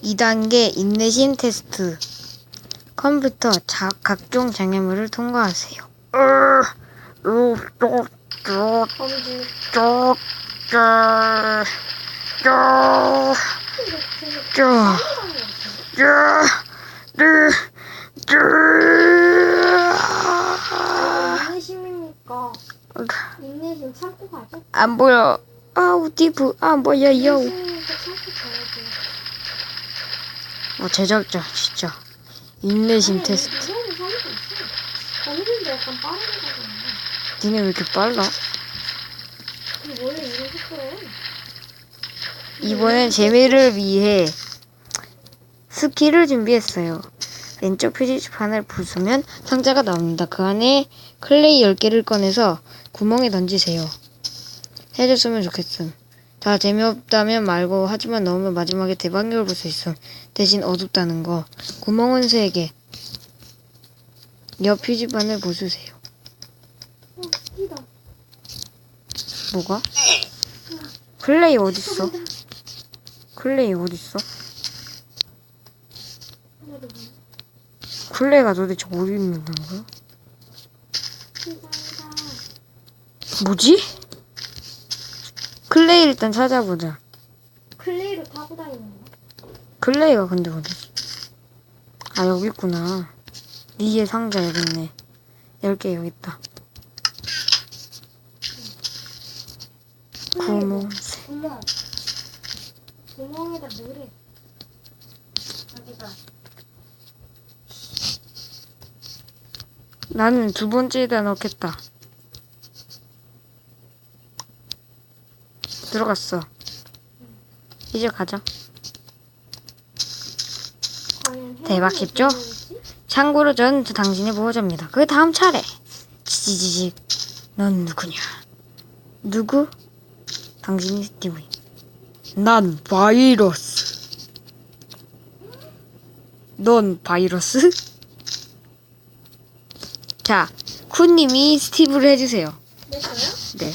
2단계 인내심 테스트. 컴퓨터 자, 각종 장애물을 통과하세요. 범주. 인내심이니까 인내심 참고 가죠. 안 보여. 아우 디브 안 보여요. 인내심이니까 참고 가야지. 어, 제작자 진짜 인내심 테스트. 니네 왜 이렇게 빨라? 이번엔 재미를 위해 스키를 준비했어요. 왼쪽 표지판을 부수면 상자가 나옵니다. 그 안에 클레이 10개를 꺼내서 구멍에 던지세요. 해줬으면 좋겠음. 다 재미없다면 말고 하지만 넣으면 마지막에 대박력을 볼 수 있음. 대신 어둡다는 거. 구멍은 3개. 옆 표지판을 부수세요. 어. 뭐가? 클레이 어딨어? 클레이 어딨어? 클레이가 도대체 어디 있는 거야? 세상이다. 뭐지? 클레이 일단 찾아보자. 클레이로 타고 다니는 거. 클레이가 근데 어디지? 아 여기 있구나. 위에 상자 여기 있네. 10개 여기 있다. 구멍. 구멍. 구멍에다 넣으래. 어디가? 나는 두 번째에다 넣겠다. 들어갔어. 이제 가자. 대박했죠? 참고로 전 당신의 보호자입니다. 그 다음 차례. 지지지직. 넌 누구냐? 누구? 당신이 스티브인. 난 바이러스. 넌 바이러스? 자, 쿠님이 스티브를 해주세요. 네, 저요? 네.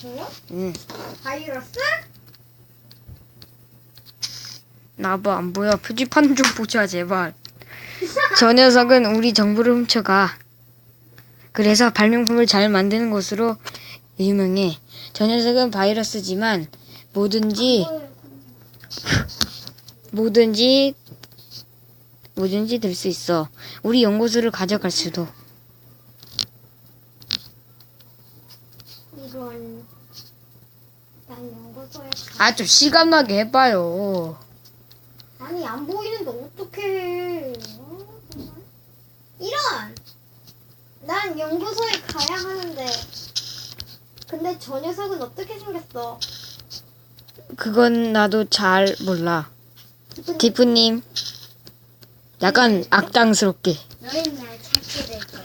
저요? 응. 바이러스? 나봐 안 보여. 표지판 좀 보자 제발. 저 녀석은 우리 정보를 훔쳐가. 그래서 발명품을 잘 만드는 것으로 유명해. 저 녀석은 바이러스지만 뭐든지 뭐든지 뭐든지 될 수 있어. 우리 연구소를 가져갈 수도. 이건 난 연구소에 아 좀 시간 나게 해봐요. 아니 안 보이는데 어떡해 어, 정말. 이런 난 연구소에 가야 하는데 근데 저 녀석은 어떻게 생겼어 그건 나도 잘 몰라. 디프님, 약간 악당스럽게. 너희 날 찾게 될 거야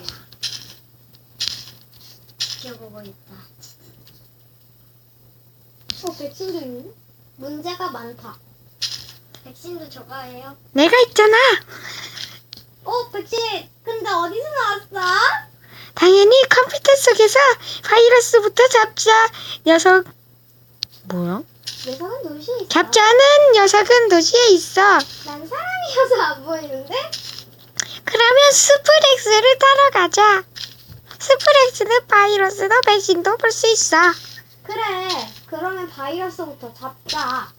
지켜보고 있다 어 백신도 있네 문제가 많다 백신도 저거예요 내가 있잖아. 어 백신 근데 어디서 나왔어? 당연히 컴퓨터 속에서 바이러스부터 잡자. 녀석 뭐야? 녀석은 도시에 있어 잡자는 녀석은 도시에 있어. 난 사람이어서 안 보이는데? 그러면 스프렉스를 따러 가자. 스프렉스는 바이러스도 백신도 볼 수 있어. 그래. 그러면 바이러스부터 잡자.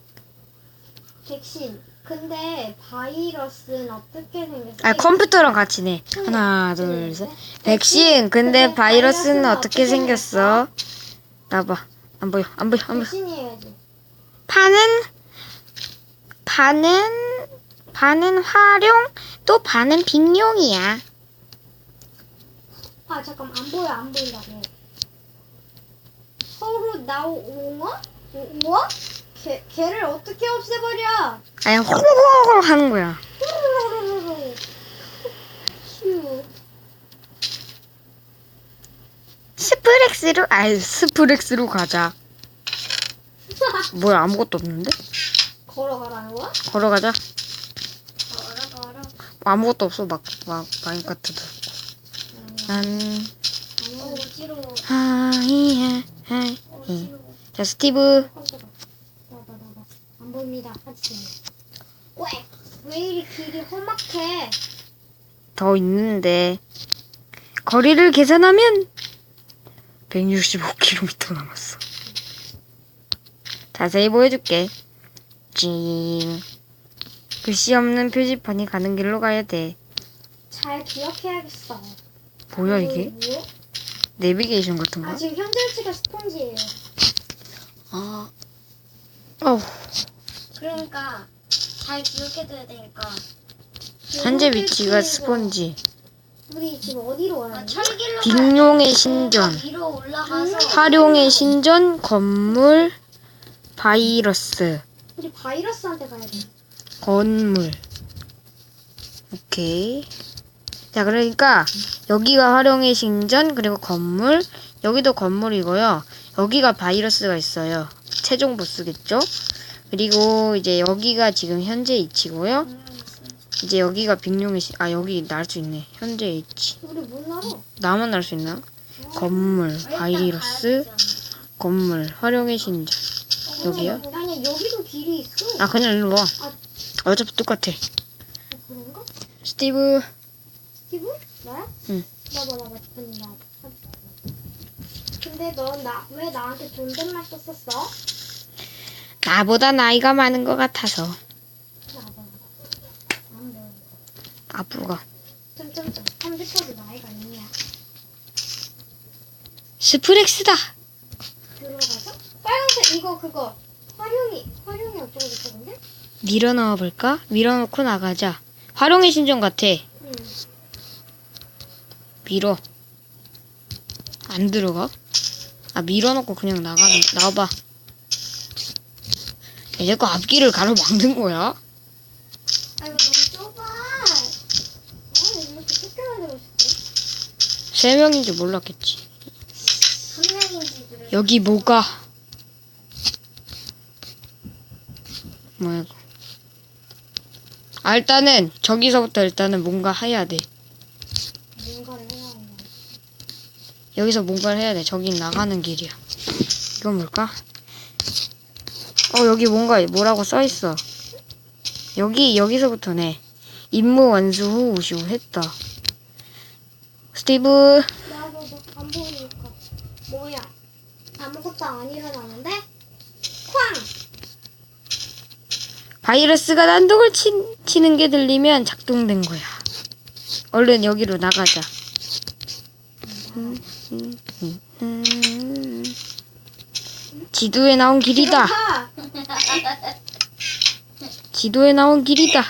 백신. 근데 바이러스는 어떻게 생겼어? 아 컴퓨터랑 같이 내. 하나 둘 셋. 백신. 근데 바이러스는 어떻게 생겼어? 나봐. 안 보여. 안 보여. 안 보여. 백신이 해야지. 반은 반은 반은 활용 또 반은 빅용이야. 아 잠깐 안 보여 안 보인다고. 서로 나오고 우와? 개 개를 어떻게 없애버려? 아니 호호호 하는 거야. 휴. 스프렉스로 아 스프렉스로 가자. 뭐야 아무것도 없는데? 걸어가라는 거야? 걸어가자. 아무것도 없어 막막 마인카트도. 난 어, 어지러워. 하이야 하이. 어지러워. 자 스티브. 안 보입니다. 왜? 왜 이리 길이 험악해? 더 있는데 거리를 계산하면 165km 남았어. 자세히 보여줄게. 찡. 글씨 없는 표지판이 가는 길로 가야 돼. 잘 기억해야겠어. 뭐야 이게? 뭐? 내비게이션 같은 아 거? 지금 현재치가 스폰지예요. 아. 어우. 그러니까 잘 기억해둬야 되니까. 현재 위치가 스폰지. 우리 지금 어디로 가야 돼? 철길로 빅룡의 신전. 위로 올라가서 화룡의 신전 건물 바이러스 우리 바이러스한테 가야 돼. 건물 오케이 자 그러니까 여기가 화룡의 신전 그리고 건물 여기도 건물이고요 여기가 바이러스가 있어요 최종 보스겠죠 그리고 이제 여기가 지금 현재 위치고요 이제 여기가 빅룡의 신... 아 여기 날 수 있네 현재 위치. 나만 날 수 있나 건물 바이러스 건물 화룡의 신전 여기요? 아니 여기도 길이 있어. 아 그냥 일로 와 아. 어차피 똑같아 어, 그런가? 스티브 스티브? 나야? 응. 나봐 나봐 대표님 나. 근데 넌 나 왜 나한테 존댓말 썼었어? 나보다 나이가 많은 것 같아서 점점점. 컴퓨터도 나이가 있냐? 스프렉스다 들어가자. 빨간색 이거 그거 활용이 활용이 어쩌고 저쩌고인데? 밀어 넣어볼까? 밀어놓고 나가자 화룡의 신전 같아 응. 밀어 안 들어가? 아 밀어놓고 그냥 나가는 나와봐 야, 자꾸 앞길을 가로막는 거야? 너무 좁아. 이렇게 싶어. 세 명인 줄 몰랐겠지 한 명인지 그래. 여기 뭐가 뭐야 이거 아 일단은 저기서부터 일단은 뭔가 해야 돼 뭔가를 해야 한다. 여기서 뭔가를 해야 돼 저긴 나가는 길이야 이건 뭘까 어 여기 뭔가 뭐라고 써있어 여기 여기서부터네 임무 완수 후 우시우 했다 스티브 안. 뭐야? 아무것도 안 일어나는데? 쾅! 바이러스가 난독을 치, 치는 게 들리면 작동된 거야. 얼른 여기로 나가자. 음, 음. 지도에 나온 길이다. 가! 지도에 나온 길이다.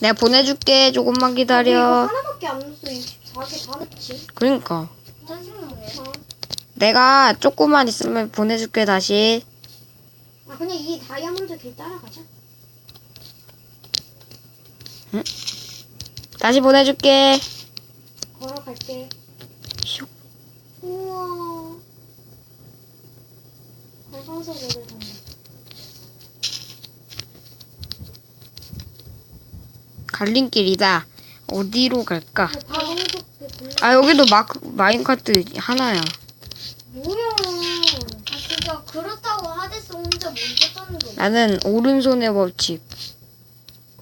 내가 보내줄게. 조금만 기다려. 하나밖에 안 넣었어. 24개 다 넣지. 그러니까. 내가 조금만 있으면 보내줄게 다시. 아 그냥 이 다이아몬드 길 따라가자. 다시 보내줄게. 걸어갈게. 슉. 우와. 어디 갔네. 갈림길이다. 어디로 갈까? 아 여기도 마 마인카트 하나야. 뭐야? 아 진짜 그렇다고 하데스 혼자 먼저 떠는 거. 나는 오른손의 법칙.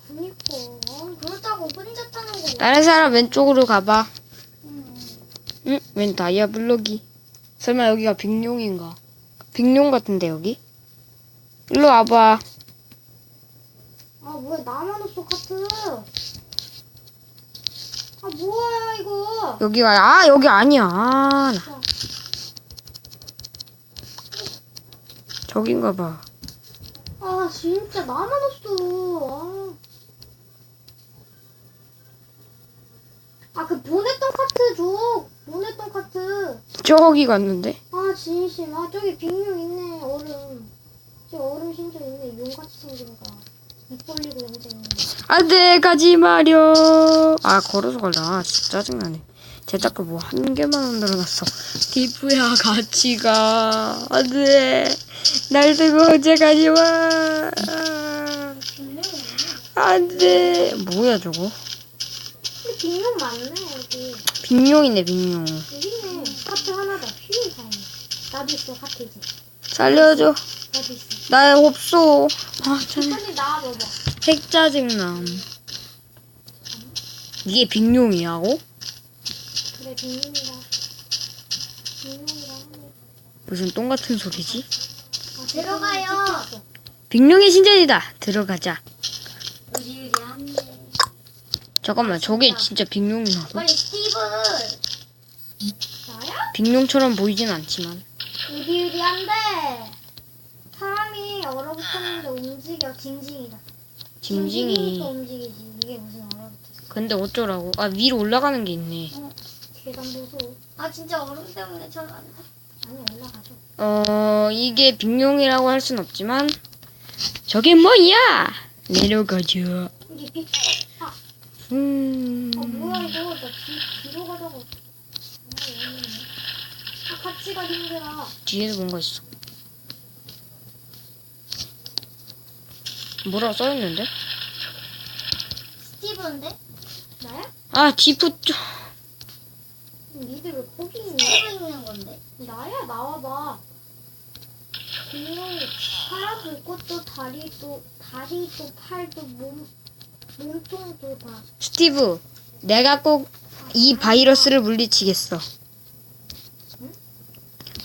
그니까. 아, 그렇다고 혼자 타는 거. 다른 사람 왼쪽으로 가봐. 응? 웬 다이아 블록이? 설마 여기가 빅룡인가? 빅룡 같은데 여기? 일로 와봐. 아 뭐야 나만 없어 카트. 아 뭐야 이거. 여기가 아 여기 아니야. 아, 나. 저긴가 봐. 아 진짜 나만 없어. 아 그 보냈던 카트 줘. 보냈던 카트. 저기 갔는데. 아 진심. 아 저기 빅룡 있네 얼음. 저 얼음 신전 있네 용같이 생긴 거. 입 벌리고 거. 안돼 가지 마려. 아 걸어서 갈라. 아, 진짜 짜증나네. 제작가 뭐한 개만 만들어놨어. 디프야 같이 가. 안돼. 날 두고 혼자 가지 마. 안돼. 뭐야 저거? 빅룡 맞네 여기. 빅룡이네 빅룡. 여기 있네. 카트 하나다. 휴 다행. 나도 있어 카트지. 살려줘. 나도 있어. 나 없어. 아, 참. 뒷판이 나와 봐봐. 핵 짜증남. 이게 빅룡이야고? 그래 빅룡이다. 빅룡이다. 무슨 똥 같은 소리지? 아, 들어가요. 빅룡의 신전이다. 들어가자. 잠깐만, 저게 진짜 빅룡이라고? 빨리 스티브. 나야? 빅룡처럼 보이진 않지만. 의리의리한데 사람이 얼어붙었는데 움직여 징징이다. 징징이. 징징이니까 움직이지. 이게 무슨 얼어붙었어? 근데 어쩌라고? 아, 위로 올라가는 게 있네. 계단 보소. 아 진짜 얼음 때문에 저안 돼. 아니 올라가죠. 어, 이게 빅룡이라고 할 순 없지만, 저게 뭐야? 내려가죠. 이게 빅. 아, 음. 아 뭐야 이거? 나 뒤, 뒤로 가자고. 아, 같이 가기 힘들어. 뒤에도 뭔가 있어. 뭐라고 써있는데? 스티브인데? 나야? 아, 디프, 쪽. 니들 왜 거기 있냐? 스티브 있는 건데. 나야 나와봐. 분명히 팔 불꽃도 다리도 다리도 팔도 몸 스티브, 내가 꼭 이 바이러스를 물리치겠어.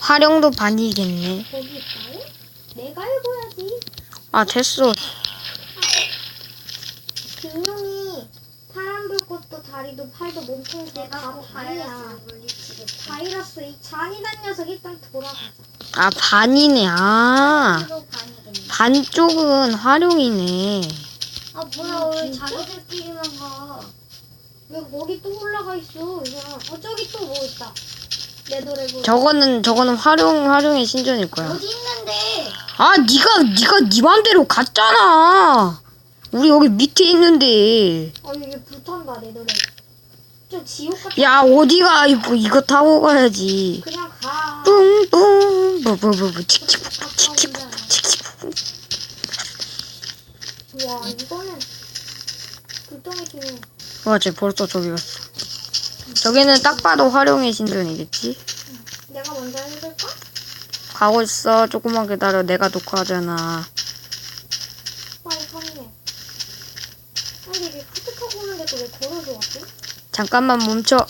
활용도 반이겠네. 거기 있다고? 내가 읽어야지. 아, 됐어. 분명히 파란 불꽃도 다리도 팔도 몸통도 다꼭 반이야. 바이러스 이 잔인한 녀석 일단 돌아가자. 아, 반이네. 아. 스티브 반이겠네. 반 쪽은 활용이네. 아 뭐야 음, 왜? 자기들끼리만 가? 왜 거기 또 올라가 있어? 이 사람. 어 저기 또 뭐 있다. 레더레고. 저거는, 저거는 활용, 활용의 신전일 거야. 어디 있는데? 아, 니가, 니가 니 맘대로 갔잖아. 우리 여기 밑에 있는데. 아 이게 불탄다 레더레고. 좀 지옥 같은. 야, 어디가, 이거, 이거 타고 가야지. 그냥 가. 뿡뿡, 칙칙. 칙칙. 와 이거는 불덩이 팀이 와, 쟤 벌써 저기 갔어. 저기는 딱 봐도 활용의 신전이겠지? 내가 먼저 해볼까? 가고 있어. 조금만 기다려. 내가 녹화하잖아. 빨리 확인해. 아니 이게 카트 타고 오는데 또왜 걸어서 왔지? 잠깐만 멈춰.